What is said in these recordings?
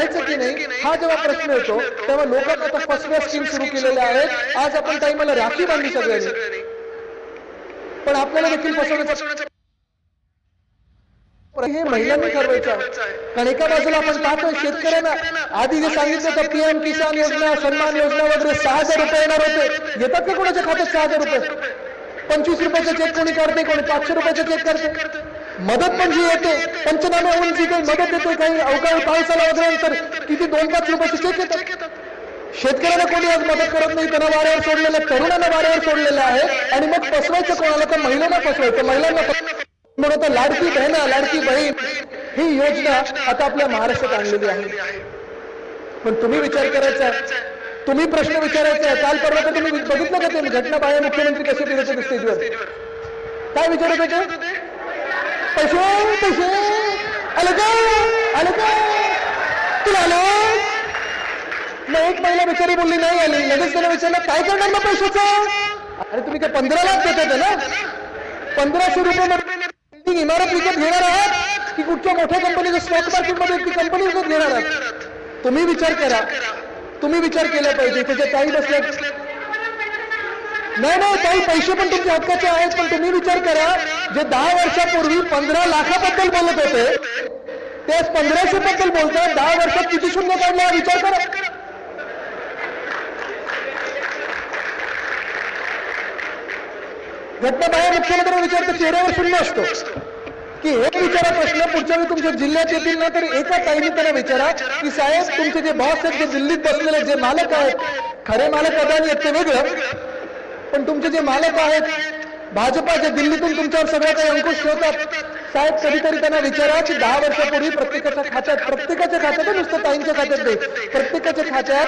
करायचं की नाही? हा जेव्हा प्रश्न येतो तेव्हा लोकांना आता फसव्या स्कीम सुरू केलेल्या आहेत. आज आपण टाइमाला राखी बांधली सगळ्यांनी. पण आपल्याला देखील फसवण्याचा हे महिलांनी ठरवायचं. कारण एका बाजूला आपण पाहतोय शेतकऱ्यांना आधी जे सांगितलं होतं पीएम किसान योजना सन्मान योजना वगैरे सहा हजार रुपये येणार होते. येतात का कोणाच्या खात्यात सहा हजार रुपये? पंचवीस रुपयाचा चेक कोणी करते कोणी पाचशे रुपयाचा चेक करते. मदत पण जी येते पंचनामे होऊन जी काही मदत येते काही अवकाळी पावसाला वगैरे तर किती दोन पाच रुपयाचे चेक येतात. शेतकऱ्यांना कोणी आज मदत करत नाही त्यांना वाऱ्यावर सोडलेलं तरुणांना वाऱ्यावर सोडलेलं आहे आणि मग फसवायचं कोणाला? तर महिलांना फसवायचं महिलांना मग आता लाडकी बहीण लाडकी बहीण ही योजना आता आपल्या महाराष्ट्रात आणलेली आहे. पण तुम्ही विचार करायचा तुम्ही प्रश्न विचारायचा आहे काल परवा तर तुम्ही बघितलं का ते घटना बाहेर मुख्यमंत्री कसे फिरत होते स्टेजवर काय विचारत होते? पैसे पैसे आलं का आलं का तुला आलं मग एक महिला बिचारी बोलली नाही आली लगेच त्याला विचारलं काय करणार मग पैशाचं अरे तुम्ही काय पंधरा लाख देतात ना पंधराशे रुपये बिल्डिंग इमारत विकत घेणार आहात की कुठच्या मोठ्या कंपनीचं स्टॉक मार्केटमध्ये ती कंपनी विकत घेणार आहात तुम्ही विचार करा तुम्ही विचार केला पाहिजे त्याच्या काही बसल्या नाही नाही काही पैसे पण तुमच्या हक्काचे आहेत पण तुम्ही विचार करा. जे दहा वर्षापूर्वी पंधरा लाखाबद्दल बोलत होते तेच पंधराशे बद्दल बोलतात दहा वर्षात किती शून्य काढला हा विचार करा. घटना बाहेर मुख्यमंत्र्यांना विचारतो चेहऱ्यावर शून्य असतो. की हे विचारा प्रश्न पुढच्या वेळी तुमच्या जिल्ह्यात येतील ना तर एका ताईने त्यांना विचारा की साहेब तुमचे जे बॉस आहेत जे दिल्लीत बसलेले जे मालक आहेत खरे मालक अदानी आहेत ते वेगळं पण तुमचे जे मालक आहेत भाजपाच्या दिल्लीतून तुमच्यावर सगळं काही अंकुश ठेवतात. साहेब कधीतरी त्यांना विचारा की दहा वर्षापूर्वी प्रत्येकाच्या खात्यात प्रत्येकाच्या खात्यात नुसतं ताईंच्या खात्यात नाही प्रत्येकाच्या खात्यात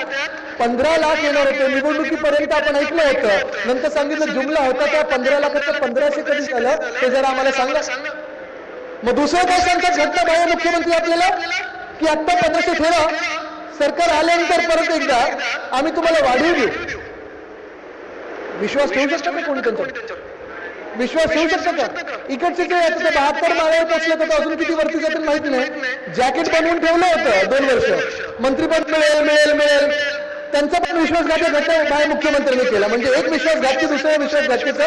पंधरा लाख येणार होते. निवडणुकीपर्यंत आपण ऐकलं होतं. नंतर सांगितलं जुमला होता त्या पंधरा लाखाचं पंधराशे कधी झालं? ते जरा आम्हाला सांगा. मग दुसरं काय सांगतात? घटना बाहेर मुख्यमंत्री आपल्याला? की आत्ता पंधराशे ठेवा. सरकार आल्यानंतर परत एकदा आम्ही तुम्हाला वाढवू देऊ. विश्वास ठेवू शकता कोणी त्यांच्यावर? विश्वास ठेवू शकता का? इकडचे ते बहात्तर माळ्यावर पोचले तर अजून किती वरती जातील माहीत नाही. जॅकेट बनवून ठेवलं होतं दोन वर्ष. मंत्रीपद मिळेल मिळेल मिळेल. त्यांचा पण विश्वासघात घटना बाहेर मुख्यमंत्र्यांनी केला. म्हणजे एक विश्वासघात की दुसऱ्या विश्वासघातीचा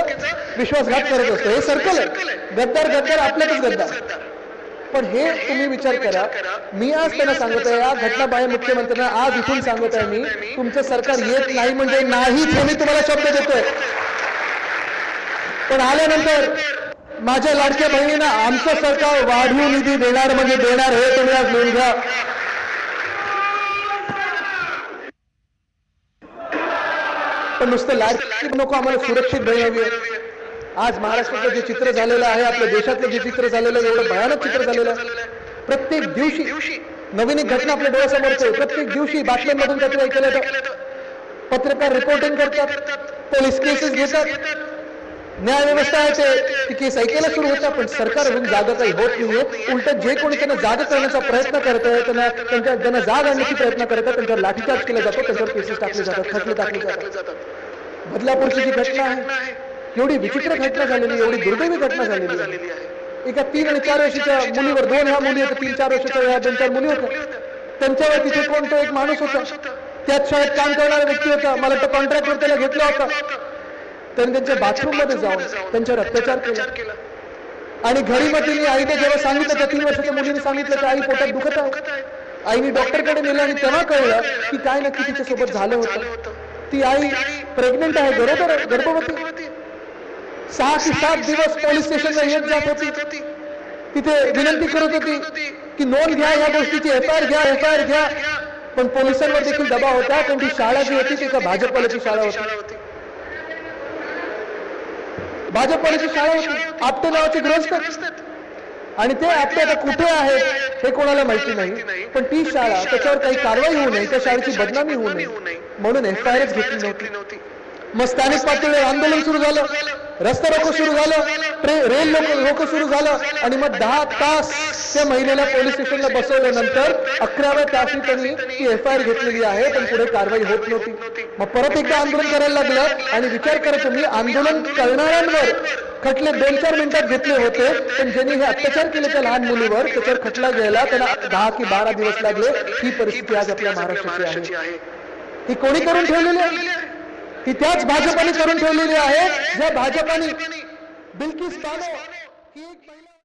विश्वासघात करत असतो. हे सर्कल आहे. गद्दार गद्दार आपल्यातच गद्दार. पण हे तुम्ही विचार करा. मी आज त्यांना सांगत आहे या घटना बाहेर मुख्यमंत्र्यांना आज इथून सांगत आहे मी तुमचं सरकार येत नाही म्हणजे नाहीच हे मी तुम्हाला शब्द देतोय. पण आल्यानंतर माझ्या लाडक्या बहिणींना आमचं सरकार वाढीव निधी देणार म्हणजे देणार हे तुम्ही आज लिहून घ्या. पण नुसतं लाडकी नको आम्हाला सुरक्षित बहीण हवी आहे. आज महाराष्ट्रातलं जे चित्र झालेलं आहे आपल्या देशातलं जे चित्र झालेलं आहे एवढं भयानक चित्र झालेलं आहे. प्रत्येक दिवशी नवीन एक घटना आपल्या डोळ्यासमोर प्रत्येक दिवशी बातम्यांमधून काहीतरी ऐकलं जातं. पत्रकार रिपोर्टिंग करतात. पोलीस केसेस घेतात. न्याय व्यवस्था आहे ते ती केस ऐकायला सुरू होतं पण सरकारकडून जागा काही होत नाहीये. उलट जे कोणी त्यांना जाग करण्याचा प्रयत्न करत आहे त्यांना त्यांच्या त्यांना जाग आणण्याचा प्रयत्न करत आहे त्यांच्यावर लाठीचार्ज केला जातो त्यांच्यावर केसेस टाकले जातात खटले टाकले जातात. बदलापूरची जी घटना आहे एवढी विचित्र घटना झालेली एवढी दुर्दैवी घटना झालेली आहे. एका तीन आणि चार वर्षाच्या मुलीवर दोन ह्या मुली होत्या तीन चार वर्षाच्या ह्या दोन चार मुली होत्या. त्यांच्यावर तिथे कोणतं एक माणूस होता त्याच शाळेत काम करणारा व्यक्ती होता. मला तो कॉन्ट्रॅक्टवर त्याला घेतला होता. त्यांनी त्यांच्या बाथरूममध्ये जाऊन त्यांच्यावर अत्याचार केला. आणि घरी मग तिने आईने जेव्हा सांगितलं त्या तीन वर्षाच्या मुलीने सांगितलं की आई पोटात दुखत आहे. आईने डॉक्टरकडे नेलं आणि तेव्हा कळलं की काय नक्की तिच्या सोबत झालं होतं. ती आई प्रेग्नेंट आहे बरोबर गर्भवती सहा ते सात दिवस पोलीस स्टेशनला येत जात होती. तिथे विनंती करत होती की नोंद घ्या या गोष्टीची एफ आय आर घ्या एफ आय आर घ्या. पण पोलिसांवर देखील दबाव होता पण ती शाळा जी होती ती एका भाजपवाल्याची शाळा होती भाजपवाल्याची शाळा होती. आपटे नावाचे गृहस्थ आणि ते आपटे आता कुठे आहेत हे कोणाला माहिती नाही. पण ती शाळा त्याच्यावर काही कारवाई होऊ नये त्या शाळेची बदनामी होऊ नये. म्हणून एफ आय आरच घेतली नव्हती. मग स्थानिक पातळीवर आंदोलन सुरू झालं. रस्ता रोको सुरू झालं. ट्रे रेल लोक रोको सुरू झालं. आणि मग दहा तास त्या महिलेला पोलीस स्टेशनला बसवल्यानंतर अकराव्या तासी त्यांनी ती एफ आय आर घेतलेली आहे पण पुढे कारवाई होत नव्हती. मग परत एकदा आंदोलन करायला लागलं आणि विचार करा तुम्ही आंदोलन करणाऱ्यांवर खटले दोन चार मिनिटात घेतले होते. पण ज्यांनी हे अत्याचार केले त्या लहान मुलीवर त्याच्यावर खटला घ्यायला त्यांना दहा की बारा दिवस लागले. ही परिस्थिती आज आपल्या महाराष्ट्राची आहे. ही कोणी करून ठेवलेली आहे? ती त्याच भाजपाने करून ठेवलेली आहे. ज्या भाजपाने बिल्किस ही